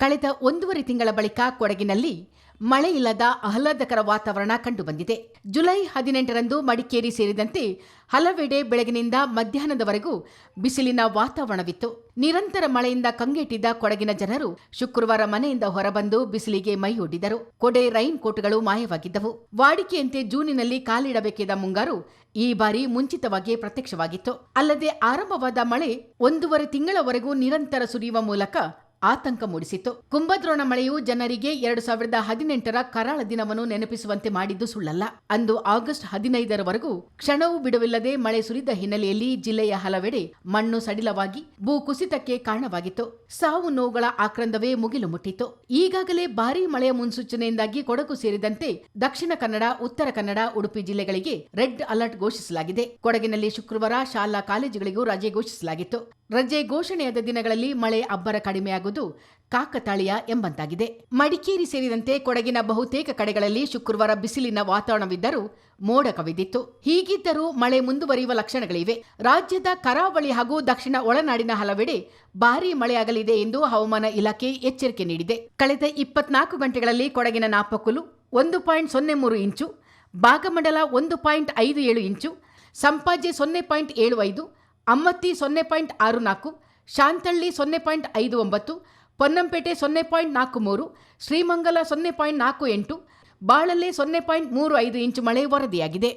ಕಳೆದ ಒಂದೂವರೆ ತಿಂಗಳ ಬಳಿಕ ಕೊಡಗಿನಲ್ಲಿ ಮಳೆ ಇಲ್ಲದ ಆಹ್ಲಾದಕರ ವಾತಾವರಣ ಕಂಡುಬಂದಿದೆ. ಜುಲೈ ಹದಿನೆಂಟರಂದು ಮಡಿಕೇರಿ ಸೇರಿದಂತೆ ಹಲವೆಡೆ ಬೆಳಗಿನಿಂದ ಮಧ್ಯಾಹ್ನದವರೆಗೂ ಬಿಸಿಲಿನ ವಾತಾವರಣವಿತ್ತು. ನಿರಂತರ ಮಳೆಯಿಂದ ಕಂಗೆಟ್ಟಿದ್ದ ಕೊಡಗಿನ ಜನರು ಶುಕ್ರವಾರ ಮನೆಯಿಂದ ಹೊರಬಂದು ಬಿಸಿಲಿಗೆ ಮೈಯೊಡ್ಡಿದರು ಕೊಡೆ ರೈನ್ ಕೋಟ್ಗಳು ಮಾಯವಾಗಿದ್ದವು. ವಾಡಿಕೆಯಂತೆ ಜೂನಿನಲ್ಲಿ ಕಾಲಿಡಬೇಕಿದ್ದ ಮುಂಗಾರು ಈ ಬಾರಿ ಮುಂಚಿತವಾಗಿ ಪ್ರತ್ಯಕ್ಷವಾಗಿತ್ತು. ಅಲ್ಲದೆ ಆರಂಭವಾದ ಮಳೆ ಒಂದೂವರೆ ತಿಂಗಳವರೆಗೂ ನಿರಂತರ ಸುರಿಯುವ ಮೂಲಕ ಆತಂಕ ಮೂಡಿಸಿತ್ತು. ಕುಂಭದ್ರೋಣ ಮಳೆಯು ಜನರಿಗೆ ಎರಡು ಸಾವಿರದ ಹದಿನೆಂಟರ ಕರಾಳ ದಿನವನ್ನು ನೆನಪಿಸುವಂತೆ ಮಾಡಿದ್ದು ಸುಳ್ಳಲ್ಲ. ಅಂದು ಆಗಸ್ಟ್ ಹದಿನೈದರವರೆಗೂ ಕ್ಷಣವೂ ಬಿಡುವಿಲ್ಲದೆ ಮಳೆ ಸುರಿದ ಹಿನ್ನೆಲೆಯಲ್ಲಿ ಜಿಲ್ಲೆಯ ಹಲವೆಡೆ ಮಣ್ಣು ಸಡಿಲವಾಗಿ ಭೂ ಕುಸಿತಕ್ಕೆ ಕಾರಣವಾಗಿತ್ತು. ಸಾವು ನೋವುಗಳ ಆಕ್ರಂದವೇ ಮುಗಿಲು ಮುಟ್ಟಿತ್ತು. ಈಗಾಗಲೇ ಭಾರೀ ಮಳೆಯ ಮುನ್ಸೂಚನೆಯಿಂದಾಗಿ ಕೊಡಗು ಸೇರಿದಂತೆ ದಕ್ಷಿಣ ಕನ್ನಡ, ಉತ್ತರ ಕನ್ನಡ, ಉಡುಪಿ ಜಿಲ್ಲೆಗಳಿಗೆ ರೆಡ್ ಅಲರ್ಟ್ ಘೋಷಿಸಲಾಗಿದೆ. ಕೊಡಗಿನಲ್ಲಿ ಶುಕ್ರವಾರ ಶಾಲಾ ಕಾಲೇಜುಗಳಿಗೂ ರಜೆ ಘೋಷಿಸಲಾಗಿತ್ತು. ರಜೆ ಘೋಷಣೆಯಾದ ದಿನಗಳಲ್ಲಿ ಮಳೆ ಅಬ್ಬರ ಕಡಿಮೆಯಾಗುವುದು ಕಾಕತಾಳೀಯ ಎಂಬಂತಾಗಿದೆ. ಮಡಿಕೇರಿ ಸೇರಿದಂತೆ ಕೊಡಗಿನ ಬಹುತೇಕ ಕಡೆಗಳಲ್ಲಿ ಶುಕ್ರವಾರ ಬಿಸಿಲಿನ ವಾತಾವರಣವಿದ್ದರೂ ಮೋಡ ಕವಿದಿತ್ತು ಹೀಗಿದ್ದರೂ ಮಳೆ ಮುಂದುವರಿಯುವ ಲಕ್ಷಣಗಳಿವೆ. ರಾಜ್ಯದ ಕರಾವಳಿ ಹಾಗೂ ದಕ್ಷಿಣ ಒಳನಾಡಿನ ಹಲವೆಡೆ ಭಾರೀ ಮಳೆಯಾಗಲಿದೆ ಎಂದು ಹವಾಮಾನ ಇಲಾಖೆ ಎಚ್ಚರಿಕೆ ನೀಡಿದೆ. ಕಳೆದ ಇಪ್ಪತ್ನಾಲ್ಕು ಗಂಟೆಗಳಲ್ಲಿ ಕೊಡಗಿನ ನಾಪಕುಲು ಒಂದು ಪಾಯಿಂಟ್ ಸೊನ್ನೆ ಮೂರು ಇಂಚು ಭಾಗಮಂಡಲ ಒಂದು ಪಾಯಿಂಟ್ ಐದು ಏಳು ಇಂಚು, ಸಂಪಾಜೆ ಸೊನ್ನೆ ಪಾಯಿಂಟ್ ಏಳು ಐದು, ಅಮ್ಮತ್ತಿ ಸೊನ್ನೆ ಪಾಯಿಂಟ್ ಆರು ನಾಲ್ಕು ಶಾಂತಳ್ಳಿ ಸೊನ್ನೆ ಪಾಯಿಂಟ್ ಐದು ಒಂಬತ್ತು, ಪೊನ್ನಂಪೇಟೆ ಸೊನ್ನೆ ಪಾಯಿಂಟ್ ನಾಲ್ಕು ಮೂರು, ಶ್ರೀಮಂಗಲ ಸೊನ್ನೆ ಪಾಯಿಂಟ್ ನಾಲ್ಕು ಎಂಟು, ಬಾಳಲೆ ಸೊನ್ನೆ ಪಾಯಿಂಟ್ ಮೂರು ಐದು ಇಂಚು ಮಳೆ ವರದಿಯಾಗಿದೆ.